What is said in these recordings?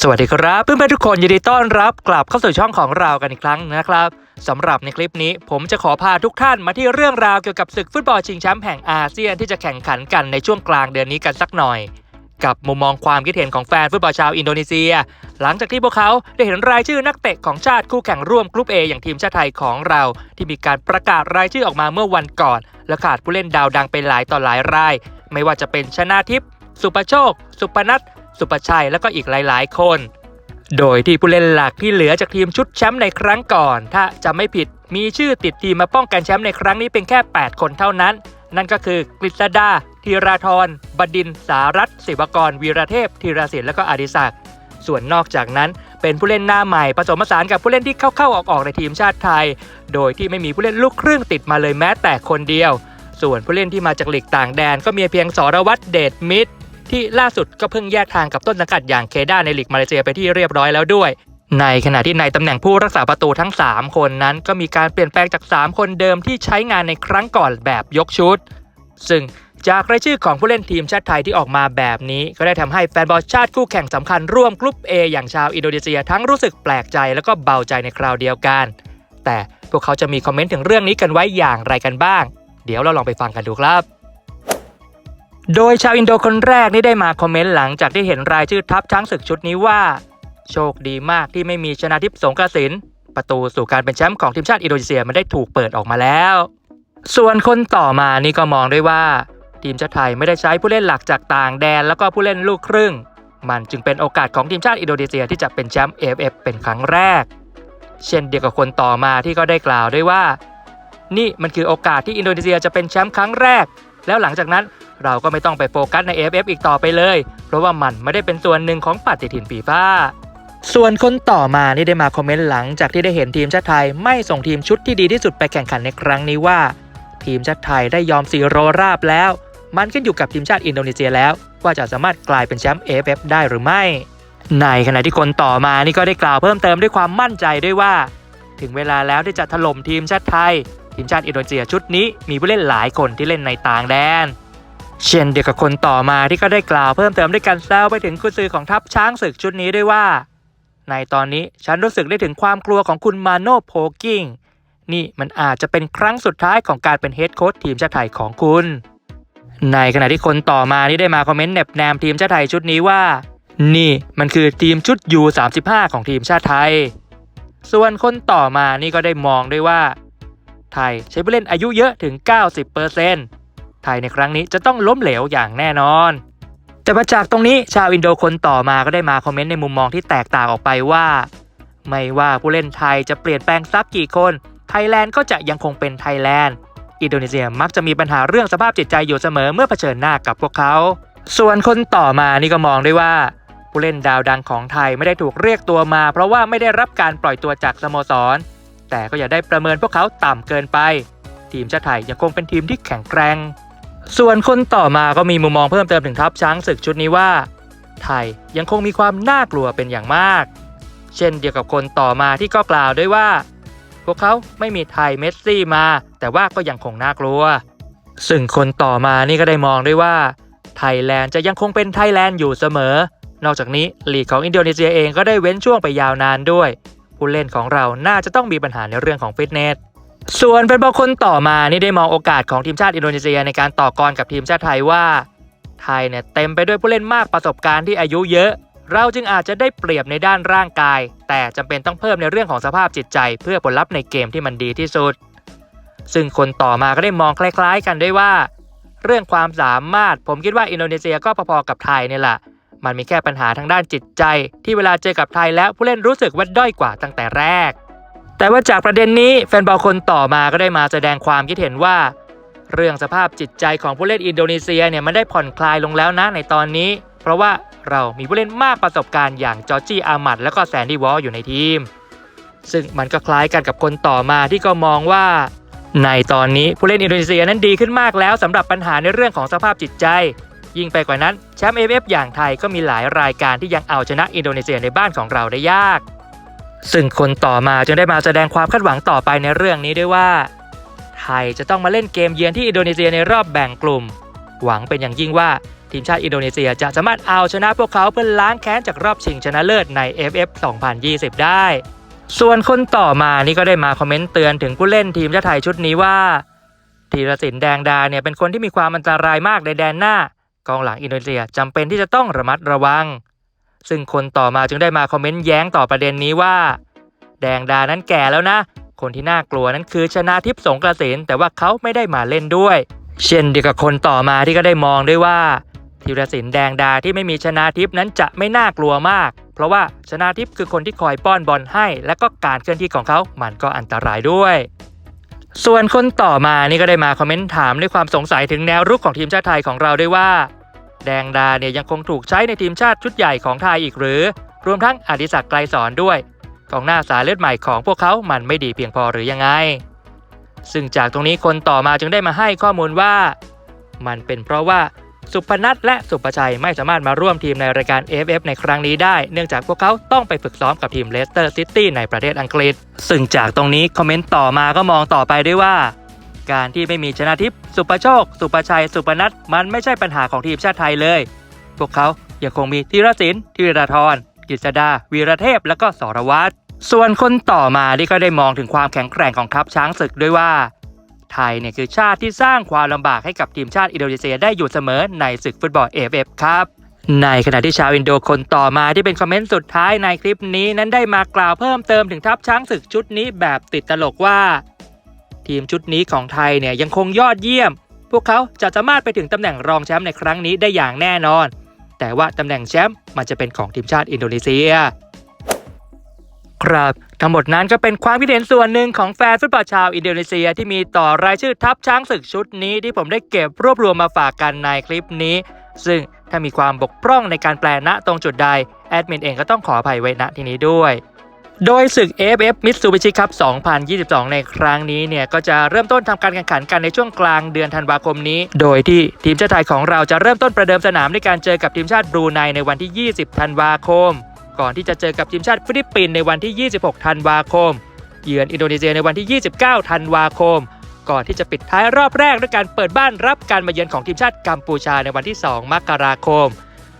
สวัสดีครับเพื่อนๆทุกคนยินดีต้อนรับกลับเข้าสู่ช่องของเรากันอีกครั้งนะครับสำหรับในคลิปนี้ ผมจะขอพาทุกท่านมาที่เรื่องราวเกี่ยวกับศึกฟุตบอลชิงแชมป์แห่งอาเซียนที่จะแข่งขันกันในช่วงกลางเดือนนี้กันสักหน่อย กับมุมมองความคิดเห็นของแฟนฟุตบอลชาวอินโดนีเซีย หลังจากที่พวกเขาได้เห็นรายชื่อนักเตะของชาติคู่แข่งร่วมกรุ๊ป A อย่างทีมชาติไทยของเรา ที่มีการประกาศรายชื่อออกมาเมื่อวันก่อน และขาดผู้เล่นดาวดังไปหลายต่อหลายราย ไม่ว่าจะเป็นชนาทิพย์สุปโชค สุปนัท สุปชัยและก็อีกหลาย ๆ คน โดยที่ผู้เล่นหลักที่เหลือจากทีมชุดแชมป์ในครั้งก่อน ถ้าจะไม่ผิดมีชื่อติดทีมมาป้องกันแชมป์ในครั้งนี้เป็นแค่ 8 คนเท่านั้น นั่นก็คือกฤษดาธีราธรบดินสารัตศิวกร วีระเทพธีรศิลป์และก็อดิศักดิ์ส่วนนอกจากนั้นเป็นผู้เล่นหน้าใหม่ผสมผสานกับผู้เล่นที่เข้าๆออกๆในทีมชาติไทย โดยที่ไม่มีผู้เล่นลูกครึ่งติดมาเลยแม้แต่คนเดียว ส่วนผู้เล่นที่มาจากหลีกต่างแดนก็มีเพียงสรวัตรเดชมิตร ที่ล่าสุดก็เพิ่งแยกทางกับต้นสังกัดอย่างเคด้าในลีกมาเลเซียไปที่เรียบร้อยแล้วด้วย ในขณะที่ในตำแหน่งผู้รักษาประตูทั้ง 3 คนนั้น ก็มีการเปลี่ยนแปลงจาก 3 คนเดิมที่ใช้งานในครั้งก่อนแบบยกชุด ซึ่งจากรายชื่อของผู้เล่นทีมชาติไทยที่ออกมาแบบนี้ ก็ได้ทำให้แฟนบอลชาติคู่แข่งสำคัญร่วมกรุ๊ป A อย่างชาวอินโดนีเซียทั้งรู้สึกแปลกใจแล้วก็เบาใจในคราวเดียวกัน แต่พวกเขาจะมีคอมเมนต์ถึงเรื่องนี้กันไว้อย่างไรกันบ้าง เดี๋ยวเราลองไปฟังกันดูครับ โดยชาวอินโดคนแรกนี่ได้มาคอมเมนต์หลังจากที่เห็นรายชื่อทัพช้างศึกชุดนี้ว่า โชคดีมากที่ไม่มีชนะทิพย์สงกระสินประตูสู่การเป็นแชมป์ของทีมชาติอินโดนีเซียมันได้ถูกเปิดออกมาแล้ว ส่วนคนต่อมานี่ก็มองด้วยว่า ทีมชาติไทยไม่ได้ใช้ผู้เล่นหลักจากต่างแดนแล้วก็ผู้เล่นลูกครึ่ง มันจึงเป็นโอกาสของทีมชาติอินโดนีเซียที่จะเป็นแชมป์ AFF เป็นครั้งแรก เช่นเดียวกับคนต่อมาที่ก็ได้กล่าวด้วยว่า นี่มันคือโอกาสที่อินโดนีเซียจะเป็นแชมป์ครั้งแรก แล้วหลังจากนั้น เราก็ไม่ต้องไปโฟกัสใน AFF อีกต่อไปเลย เพราะว่ามันไม่ได้เป็นส่วนหนึ่งของปฏิทินฟีฟ่าส่วนคนต่อมานี่ได้มาคอมเมนต์หลังจากที่ได้เห็นทีมชาติไทยไม่ส่งทีมชุดที่ดีที่สุดไปแข่งขันในครั้งนี้ว่า ทีมชาติไทยได้ยอมซีโรราบแล้ว มันขึ้นอยู่กับทีมชาติอินโดนีเซียแล้ว ว่าจะสามารถกลายเป็นแชมป์ AFF ได้หรือไม่ ในขณะที่คนต่อมานี่ก็ได้กล่าวเพิ่มเติมด้วยความมั่นใจด้วยว่า ถึงเวลาแล้วที่จะถล่มทีมชาติไทยทีมชาติอินโดนีเซียชุดนี้มีผู้เล่นหลายคนที่เล่นในต่างแดน เช่นเดียวกับคนต่อมาที่ก็ได้กล่าวเพิ่มเติมด้วยการแซวไปถึงกุญซือของทัพช้างศึกชุดนี้ด้วยว่า ในตอนนี้ฉันรู้สึกได้ถึงความกลัวของคุณมาโนโพกิ้งนี่มันอาจจะเป็นครั้งสุดท้ายของการเป็นเฮดโค้ชทีมชาติไทยของคุณ ในขณะที่คนต่อมานี่ได้มาคอมเมนต์แนบแนมทีมชาติไทยชุดนี้ว่า นี่มันคือทีมชุด U35 ของทีมชาติไทย ส่วนคนต่อมานี่ก็ได้มองด้วยว่า ไทยใช้ผู้เล่นอายุเยอะถึง 90% ไทยในครั้งนี้จะต้องล้มเหลวอย่างแน่นอน แต่มาจากตรงนี้ชาวอินโดคนต่อมาก็ได้มาคอมเมนต์ในมุมมองที่แตกต่างออกไปว่า ไม่ว่าผู้เล่นไทยจะเปลี่ยนแปลงซับกี่คน ไทยแลนด์ก็จะยังคงเป็นไทยแลนด์ อินโดนีเซียมักจะมีปัญหาเรื่องสภาพจิตใจอยู่เสมอเมื่อเผชิญหน้ากับพวกเขา ส่วนคนต่อมานี่ก็มองได้วยว่าผู้เล่นดาวดังของไทยไม่ได้ถูกเรียกตัวมา เพราะว่าไม่ได้รับการปล่อยตัวจากสโมสร แต่ก็อย่าได้ประเมินพวกเขาต่ำเกินไป ทีมชาติไทยยังคงเป็นทีมที่แข็งแกร่ง ส่วนคนต่อมาก็มีมุมมองเพิ่มเติมถึงทัพช้างศึกชุดนี้ว่า ไทยยังคงมีความน่ากลัวเป็นอย่างมาก เช่นเดียวกับคนต่อมาที่ก็กล่าวด้วยว่า พวกเขาไม่มีไทยเมสซี่มา แต่ว่าก็ยังคงน่ากลัว ซึ่งคนต่อมานี่ก็ได้มองด้วยว่า ไทยแลนด์จะยังคงเป็นไทยแลนด์อยู่เสมอ นอกจากนี้ลีกของอินโดนีเซียเองก็ได้เว้นช่วงไปยาวนานด้วย ผู้เล่นของเราน่าจะต้องมีปัญหาในเรื่องของฟิตเนส ส่วนเป็นบอลคนต่อมานี่ได้มองโอกาสของทีมชาติอินโดนีเซียในการต่อกรกับทีมชาติไทยว่า ไทยเนี่ยเต็มไปด้วยผู้เล่นมากประสบการณ์ที่อายุเยอะ เราจึงอาจจะได้เปรียบในด้านร่างกาย แต่จำเป็นต้องเพิ่มในเรื่องของสภาพจิตใจ เพื่อผลลัพธ์ในเกมที่มันดีที่สุด ซึ่งคนต่อมาก็ได้มองคล้ายๆ กันด้วยว่า เรื่องความสามารถผมคิดว่าอินโดนีเซียก็พอๆกับไทยเนี่ยแหละมันมีแค่ปัญหาทางด้านจิตใจ ที่เวลาเจอกับไทยแล้วผู้เล่นรู้สึกว่าด้อยกว่าตั้งแต่แรก แต่ว่าจากประเด็นนี้แฟนบอลคนต่อมาก็ได้มาแสดงความคิดเห็นว่า เรื่องสภาพจิตใจของผู้เล่นอินโดนีเซียเนี่ยมันได้ผ่อนคลายลงแล้วนะในตอนนี้ เพราะว่าเรามีผู้เล่นมากประสบการณ์อย่างจอร์จี้อามัดและก็แซนดี้วอลอยู่ในทีม ซึ่งมันก็คล้ายกันกับคนต่อมาที่ก็มองว่า ในตอนนี้ผู้เล่นอินโดนีเซียนั้นดีขึ้นมากแล้วสำหรับปัญหาในเรื่องของสภาพจิตใจ ยิ่งไปกว่านั้นแชมป์เอฟอย่างไทยก็มีหลายรายการที่ยังเอาชนะอินโดนีเซียในบ้านของเราได้ยาก ซึ่งคนต่อมาจึงได้มาแสดงความคาดหวังต่อไปในเรื่องนี้ด้วยว่า ไทยจะต้องมาเล่นเกมเยือนที่อินโดนีเซียในรอบแบ่งกลุ่ม หวังเป็นอย่างยิ่งว่าทีมชาติอินโดนีเซียจะสามารถเอาชนะพวกเขาเพื่อล้างแค้นจากรอบชิงชนะเลิศใน FF 2020 ได้ ส่วนคนต่อมานี่ก็ได้มาคอมเมนต์เตือนถึงผู้เล่นทีมชาติไทยชุดนี้ว่าธีรศิลป์แดงดาเนี่ยเป็นคนที่มีความอันตรายมากในแดนหน้ากองหลังอินโดนีเซียจำเป็นที่จะต้องระมัดระวัง ซึ่งคนต่อมาจึงได้มาคอมเมนต์แย้งต่อประเด็นนี้ว่า แดงดานั้นแก่แล้วนะ คนที่น่ากลัวนั้นคือชนะทิพย์สงกระสินแต่ว่าเขาไม่ได้มาเล่นด้วย เช่นเดียวกับคนต่อมาที่ก็ได้มองด้วยว่าธีรศิลป์แดงดาที่ไม่มีชนะทิพย์นั้นจะไม่น่ากลัวมาก เพราะว่าชนะทิพย์คือคนที่คอยป้อนบอลให้ และก็การเคลื่อนที่ของเขา มันก็อันตรายด้วย ส่วนคนต่อมานี่ก็ได้มาคอมเมนต์ถามด้วยความสงสัยถึงแนวรุกของทีมชาติไทยของเราด้วยว่า แดงดาเนี่ยยังคงถูกใช้ในทีมชาติชุดใหญ่ของไทยอีกหรือ รวมทั้งอดิศักดิ์ไกรสอนด้วยกองหน้าสายเลือดใหม่ของพวกเขามันไม่ดีเพียงพอหรือยังไง ซึ่งจากตรงนี้คนต่อมาจึงได้มาให้ข้อมูลว่า มันเป็นเพราะว่าสุพนัทและสุประชัยไม่สามารถมาร่วมทีมในรายการ AFF ในครั้งนี้ได้ เนื่องจากพวกเขาต้องไปฝึกซ้อมกับทีมเลสเตอร์ซิตี้ในประเทศอังกฤษ ซึ่งจากตรงนี้คอมเมนต์ต่อมาก็มองต่อไปด้วยว่า การที่ไม่มีชนะทิพย์สุประโชค สุประชัย สุปนัทมันไม่ใช่ปัญหาของทีมชาติไทยเลย พวกเขายังคงมีธีรศิลป์ธีรทรกฤษดา วีรเทพ และก็สรวัตรส่วนคนต่อมาที่ก็ได้มองถึงความแข็งแกร่งของทัพช้างศึกด้วยว่า ไทยเนี่ยคือชาติที่สร้างความลำบากให้กับทีมชาติอินโดนีเซียได้อยู่เสมอในศึกฟุตบอล AFF ครับ ในขณะที่ชาวอินโดคนต่อมาที่เป็นคอมเมนต์สุดท้ายในคลิปนี้นั้นได้มากล่าวเพิ่มเติมถึงทัพช้างศึกชุดนี้แบบติดตลกว่า ทีมชุดนี้ของไทยเนี่ยยังคงยอดเยี่ยม พวกเขาจะสามารถไปถึงตำแหน่งรองแชมป์ในครั้งนี้ได้อย่างแน่นอน แต่ว่าตำแหน่งแชมป์มันจะเป็นของทีมชาติอินโดนีเซีย ครับ ทั้งหมดนั้นก็เป็นความคิดเห็นส่วนหนึ่งของแฟนฟุตบอลชาวอินโดนีเซียที่มีต่อรายชื่อทัพช้างศึกชุดนี้ที่ผมได้เก็บรวบรวมมาฝากกันในคลิปนี้ ซึ่งถ้ามีความบกพร่องในการแปลณตรงจุดใดแอดมินเองก็ต้องขออภัยไว้ณที่นี้ด้วย โดยศึก AFF Mitsubishi Cup 2022 ในครั้งนี้เนี่ยก็จะเริ่มต้นทำการแข่งขันกันในช่วงกลางเดือนธันวาคมนี้ โดยที่ทีมชาติไทยของเราจะเริ่มต้นประเดิมสนามในการเจอกับทีมชาติบรูไนในวันที่ 20 ธันวาคม ก่อนที่จะเจอกับทีมชาติฟิลิปปินส์ในวันที่ 26 ธันวาคม เยือนอินโดนีเซียในวันที่ 29 ธันวาคม ก่อนที่จะปิดท้ายรอบแรกด้วยการเปิดบ้านรับการมาเยือนของทีมชาติกัมพูชาในวันที่ 2 มกราคม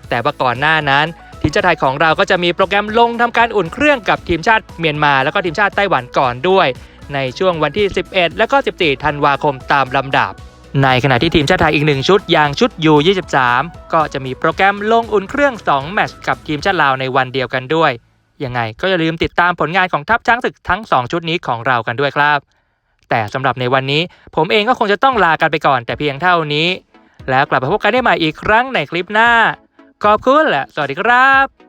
แต่ว่าก่อนหน้านั้น ทีมชาติไทยของเราก็จะมีโปรแกรมลงทำการอุ่นเครื่องกับทีมชาติเมียนมา แล้วก็ทีมชาติไต้หวันก่อนด้วย ในช่วงวันที่ 11 และก็ 14 ธันวาคมตามลำดับ ในขณะที่ทีมชาติไทยอีกหนึ่งชุดอย่างชุด U23 ก็จะมีโปรแกรมลงอุ่นเครื่อง 2 แมตช์กับทีมชาติลาวในวันเดียวกันด้วยยังไงก็อย่าลืมติดตามผลงานของทัพช้างศึกทั้ง 2 ชุดนี้ของเรากันด้วยครับ แต่สำหรับในวันนี้ผมเองก็คงจะต้องลากันไปก่อนแต่เพียงเท่านี้ แล้วกลับมาพบกันได้ใหม่อีกครั้งในคลิปหน้า ขอบคุณและสวัสดีครับ